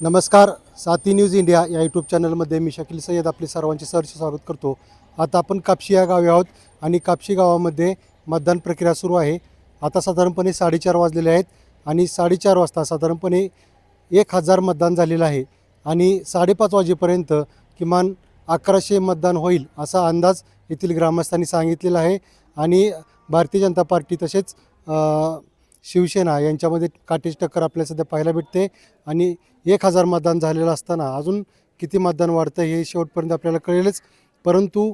नमस्कार साथी news India या यूट्यूब चॅनलमध्ये मी शकील सय्यद आपले सर्वांचे सहर्ष स्वागत करतो. आता आपण कापशी या गावी आहोत आणि कापशी गावामध्ये मतदान प्रक्रिया सुरू आहे. आता साधारणपणे साडेचार वाजलेले आहेत आणि साडेचार वाजता साधारणपणे एक हजार मतदान झालेलं आहे आणि साडेपाच वाजेपर्यंत किमान अकराशे मतदान होईल असा अंदाज येथील ग्रामस्थांनी सांगितलेला आहे. आणि भारतीय जनता पार्टी तसेच शिवसेना यांच्यामध्ये काटेच टक्कर आपल्याला सध्या पाहायला भेटते आणि एक हजार मतदान झालेलं असताना अजून किती मतदान वाढतं हे शेवटपर्यंत आपल्याला कळेलच. परंतु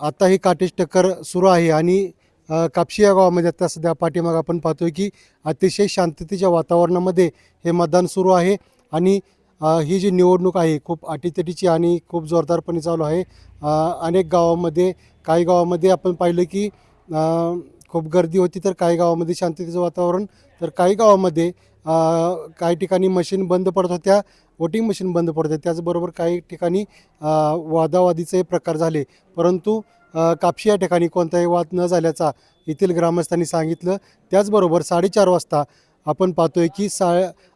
आता ही काटेज टक्कर सुरू आहे आणि कापशी या गावामध्ये आता सध्या पाठीमाग आपण पाहतोय की अतिशय शांततेच्या वातावरणामध्ये हे मतदान सुरू आहे आणि ही जी निवडणूक आहे खूप अटीतटीची आणि खूप जोरदारपणे चालू आहे. अनेक गावामध्ये काही गावामध्ये आपण पाहिलं की खूप गर्दी होती तर काही गावामध्ये शांततेचं वातावरण तर काही गावामध्ये काही ठिकाणी मशीन बंद पडत होत्या वोटिंग मशीन बंद पडत होत्या. त्याचबरोबर काही ठिकाणी वादावादीचे प्रकार झाले. परंतु कापशी या ठिकाणी कोणताही वाद न झाल्याचा येथील ग्रामस्थांनी सांगितलं. त्याचबरोबर साडेचार वाजता आपण पाहतोय की सा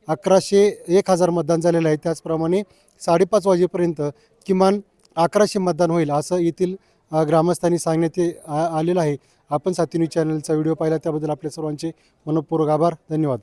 अकराशे एक हजार मतदान झालेलं आहे. त्याचप्रमाणे साडेपाच वाजेपर्यंत किमान अकराशे मतदान होईल असं येथील ग्रामस्थांनी सांगण्यात आलेलं आहे. आपण साथी न्यूज चॅनलचा व्हिडिओ पाहिला त्याबद्दल आपल्या सर्वांचे मनपूर्वक आभार. धन्यवाद.